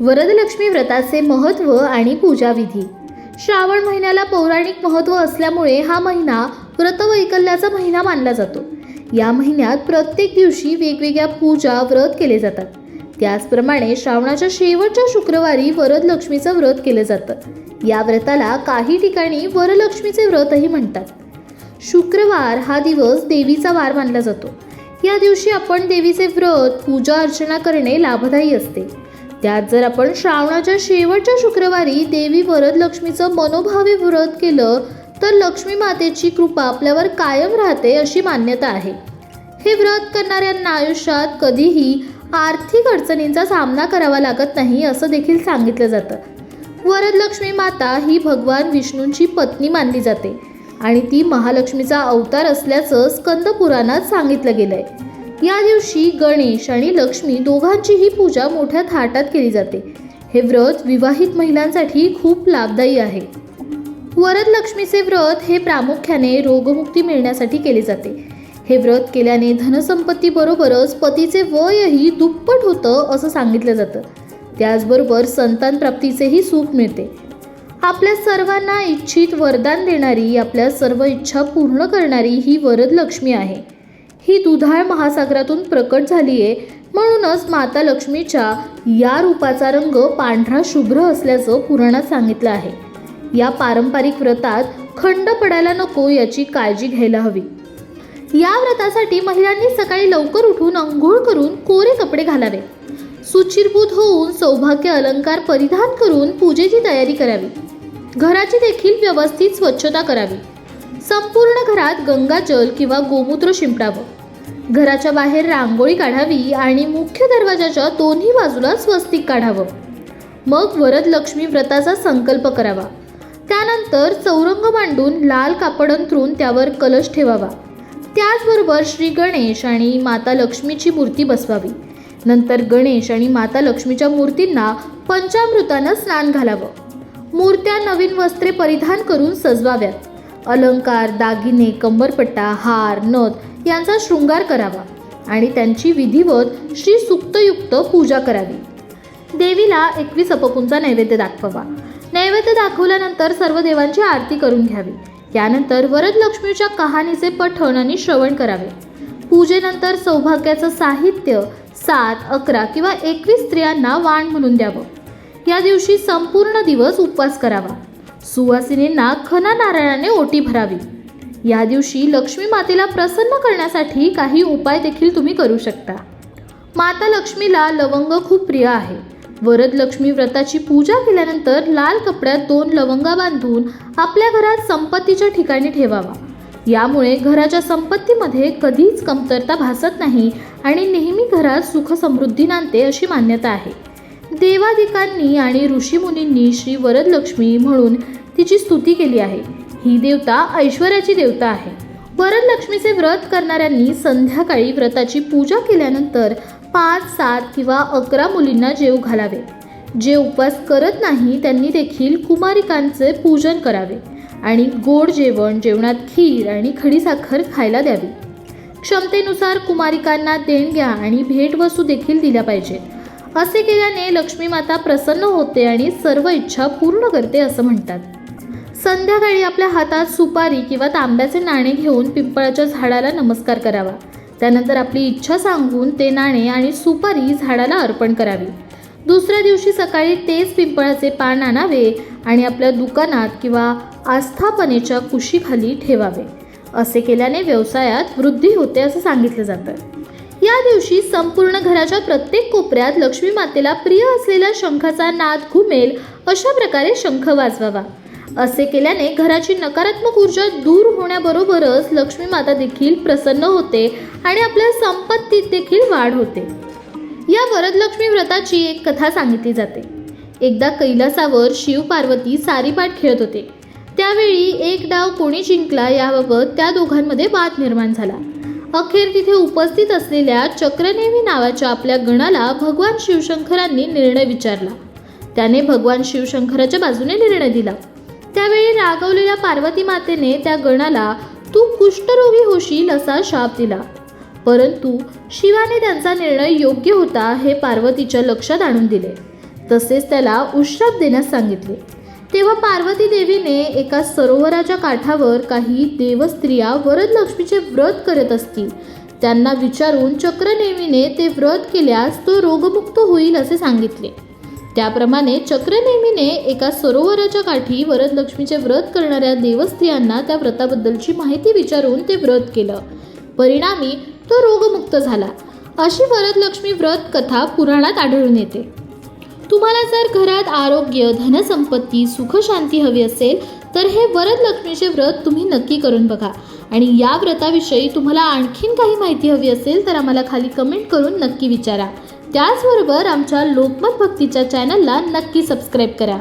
वरदलक्ष्मी व्रताचे महत्त्व आणि पूजाविधी. श्रावण महिन्याला पौराणिक महत्त्व असल्यामुळे हा महिना व्रतवैकल्याचा महिना मानला जातो. या महिन्यात प्रत्येक दिवशी वेगवेगळ्या पूजा व्रत केले जातात. त्याचप्रमाणे श्रावणाच्या शेवटच्या शुक्रवारी वरदलक्ष्मीचं व्रत केलं जातं. या व्रताला काही ठिकाणी वरलक्ष्मीचे व्रतही म्हणतात. शुक्रवार हा दिवस देवीचा वार मानला जातो. या दिवशी आपण देवीचे व्रत पूजा अर्चना करणे लाभदायी असते. त्यात जर आपण श्रावणाच्या शेवटच्या शुक्रवारी देवी वरदलक्ष्मीचं मनोभावे व्रत केलं तर लक्ष्मी मातेची कृपा आपल्यावर कायम राहते अशी मान्यता आहे. हे व्रत करणाऱ्यांना आयुष्यात कधीही आर्थिक अडचणींचा सामना करावा लागत नाही असं देखील सांगितलं जातं. वरदलक्ष्मी माता ही भगवान विष्णूंची पत्नी मानली जाते आणि ती महालक्ष्मीचा अवतार असल्याचं स्कंद पुराणात सांगितलं आहे या दिवशी गणेश आणि लक्ष्मी दोघांचीही पूजा मोठ्या थाटात केली जाते. हे व्रत विवाहित महिलांसाठी खूप लाभदायी आहे. वरदलक्ष्मीचे व्रत हे प्रामुख्याने रोगमुक्ती मिळण्यासाठी केले जाते. हे व्रत केल्याने धनसंपत्तीबरोबरच पतीचे वयही दुप्पट होतं असं सांगितलं जातं. त्याचबरोबर संतान प्राप्तीचेही सुख मिळते. आपल्या सर्वांना इच्छित वरदान देणारी आपल्या सर्व इच्छा पूर्ण करणारी ही वरदलक्ष्मी आहे. ही दुधाळ महासागरातून प्रकट झाली आहे म्हणूनच माता लक्ष्मीच्या या रूपाचा रंग पांढरा शुभ्र असल्याचं पुराणात सांगितलं आहे. या पारंपरिक व्रतात खंड पडायला नको याची काळजी घ्यायला हवी. या व्रतासाठी महिलांनी सकाळी लवकर उठून अंघोळ करून कोरे कपडे घालावे. सुचिरभूत होऊन सौभाग्य अलंकार परिधान करून पूजेची तयारी करावी. घराची देखील व्यवस्थित स्वच्छता करावी. संपूर्ण घरात गंगाजल किंवा गोमूत्र शिंपडावं. घराच्या बाहेर रांगोळी काढावी आणि मुख्य दरवाजाच्या दोन्ही बाजूला स्वस्तिक काढावं. मग वरद लक्ष्मी व्रताचा संकल्प करावा. त्यानंतर चौरंग मांडून लाल कापड अंथरून त्यावर कलश ठेवावा. त्याचबरोबर श्री गणेश आणि माता लक्ष्मीची मूर्ती बसवावी. नंतर गणेश आणि माता लक्ष्मीच्या मूर्तींना पंचामृतानं स्नान घालावं. मूर्त्या नवीन वस्त्रे परिधान करून सजवाव्यात. अलंकार दागिने कंबरपट्टा हार नथ यांचा शृंगार करावा आणि त्यांची विधिवत श्री सुक्तयुक्त पूजा करावी. देवीला एकवीस अपपूंचा नैवेद्य दाखवावा. नैवेद्य दाखवल्यानंतर सर्व देवांची आरती करून घ्यावी. त्यानंतर वरदलक्ष्मीच्या कहाणीचे पठण आणि श्रवण करावे. पूजेनंतर सौभाग्याचं साहित्य सात अकरा किंवा एकवीस स्त्रियांना वाण म्हणून द्यावं. या दिवशी संपूर्ण दिवस उपवास करावा. सुवासिनींना खना नारळाने ओटी भरावी. या दिवशी लक्ष्मी मातेला प्रसन्न करण्यासाठी काही उपाय देखील तुम्ही करू शकता. माता लक्ष्मीला लवंग खूप प्रिय आहे. वरद लक्ष्मी व्रताची पूजा केल्यानंतर लाल कपड्यात दोन लवंगा बांधून आपल्या घरात संपत्तीच्या ठिकाणी ठेवावा. यामुळे घराच्या संपत्तीमध्ये कधीच कमतरता भासत नाही आणि नेहमी घरात सुखसमृद्धी नांदते अशी मान्यता आहे. देवादिकांनी आणि ऋषीमुनींनी श्री वरदलक्ष्मी म्हणून तिची स्तुती केली आहे. ही देवता ऐश्वर्याची देवता आहे. वरदलक्ष्मीचे व्रत करणाऱ्यांनी संध्याकाळी व्रताची पूजा केल्यानंतर पाच सात किंवा अकरा मुलींना जेव घालावे. जे उपवास करत नाही त्यांनी देखील कुमारिकांचे पूजन करावे आणि गोड जेवण जेवणात खीर आणि खडीसाखर खायला द्यावी. क्षमतेनुसार कुमारिकांना देणग्या आणि भेटवस्तू देखील दिल्या पाहिजेत असे केल्याने लक्ष्मी माता प्रसन्न होते आणि सर्व इच्छा पूर्ण करते असं म्हणतात. संध्याकाळी आपल्या हातात सुपारी किंवा तांब्याचे नाणे घेऊन पिंपळाच्या झाडाला नमस्कार करावा. त्यानंतर आपली इच्छा सांगून ते नाणे आणि सुपारी झाडाला अर्पण करावी. दुसऱ्या दिवशी सकाळी तेच पिंपळाचे पान आणावे आणि आपल्या दुकानात किंवा आस्थापनेच्या कुशीखाली ठेवावे. असे केल्याने व्यवसायात वृद्धी होते असं सांगितलं जातं. या दिवशी संपूर्ण घराच्या प्रत्येक कोपऱ्यात लक्ष्मी मातेला प्रिय असलेल्या शंखाचा नाद घुमेल अशा प्रकारे शंख वाजवावा. असे केल्याने घराची नकारात्मक ऊर्जा दूर होण्याबरोबरच लक्ष्मी माता देखील प्रसन्न होते आणि आपल्या संपत्तीत देखील वाढ होते. या वरदलक्ष्मी व्रताची एक कथा सांगितली जाते. एकदा कैलासावर शिव पार्वती सारीपाठ खेळत होते. त्यावेळी एक डाव कोणी जिंकला याबाबत त्या दोघांमध्ये वाद निर्माण झाला. अखेर तिथे उपस्थित असलेल्या चक्रनेवी नावाच्या आपल्या गणाला भगवान शिवशंकरांनी निर्णय विचारला. त्याने भगवान शिवशंकराच्या बाजूने निर्णय दिला. त्यावेळी रागवलेल्या पार्वती मातेने त्या गणाला तू कुष्ठरोगी होशील असा शाप दिला. परंतु शिवाने त्यांचा निर्णय योग्य होता हे पार्वतीच्या लक्षात आणून दिले. तसेच त्याला उश्राप देण्यास सांगितले. तेव्हा पार्वती देवीने एका सरोवराच्या काठावर काही देवस्त्रिया वरदलक्ष्मीचे व्रत करत असतील. त्यांना विचारून चक्रनेमीने ते व्रत केल्यास तो रोगमुक्त होईल असे सांगितले. त्याप्रमाणे चक्रनेमीने एका सरोवराच्या काठी वरदलक्ष्मीचे व्रत करणाऱ्या देवस्त्रियांना त्या व्रताबद्दलची माहिती विचारून ते व्रत केलं. परिणामी तो रोगमुक्त झाला. अशी वरदलक्ष्मी व्रत कथा पुराणात आढळून येते. तुम्हाला जर घरात आरोग्य धनसंपत्ती सुखशांती हवी असेल तर हे वरदलक्ष्मीचे व्रत तुम्ही नक्की करून बघा. आणि या व्रताविषयी तुम्हाला आणखीन काही माहिती हवी असेल तर आम्हाला खाली कमेंट करून नक्की विचारा. त्याचबरोबर आमच्या लोकमत भक्तीच्या चॅनलला नक्की सबस्क्राईब करा.